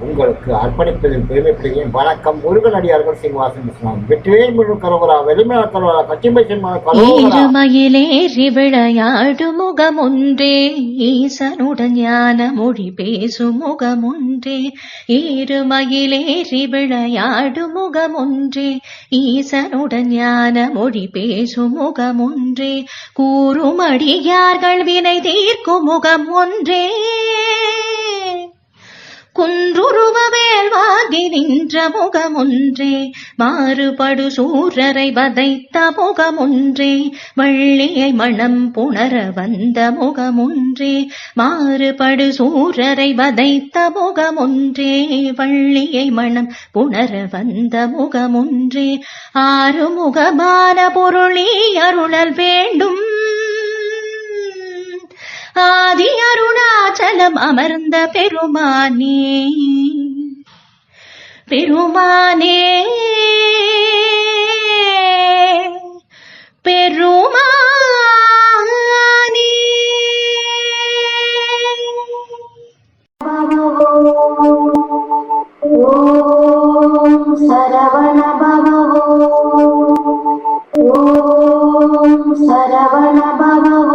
உங்களுக்கு அர்ப்பணிப்பதில் பெருமைப்படுகிறேன். வணக்கம் முருகன் அடியார்கள் சீனிவாசன் இஸ்லாம் வெற்றிவேல் முழு கருவரா வெளிமல கருவரா கச்சிமை சின்ன கரோகரா ஈரமயிலேறி விளையாடு முகமொன்றே ஈசனுடன் ஞான மொழி பேசும் முகமொன்றே. ஈருமயிலேறி விளையாடு முகமொன்றே ஈசனுடன் ஞான மொழி பேசும் முகமொன்றே. கூறும் அடியார்கள் வினை தீர்க்கும் முகம் ஒன்றே குன்றுருவ நின்ற முகமொன்றே மாறுபடு சூரரை வதைத்த முகமொன்றே வள்ளியை மணம் புணர வந்த முகமொன்றே மாறுபடு சூரரை வதைத்த முகமொன்றே வள்ளியை மணம் புணர வந்த முகமொன்றே. ஆறுமுகமான பொருளே அருளல் வேண்டும். ஆதி அருள் அமலம் அமர்ந்த பெருமானே. பெருமானே. பெருமானே. ஓம் சரவண பவோ ஓம் சரவண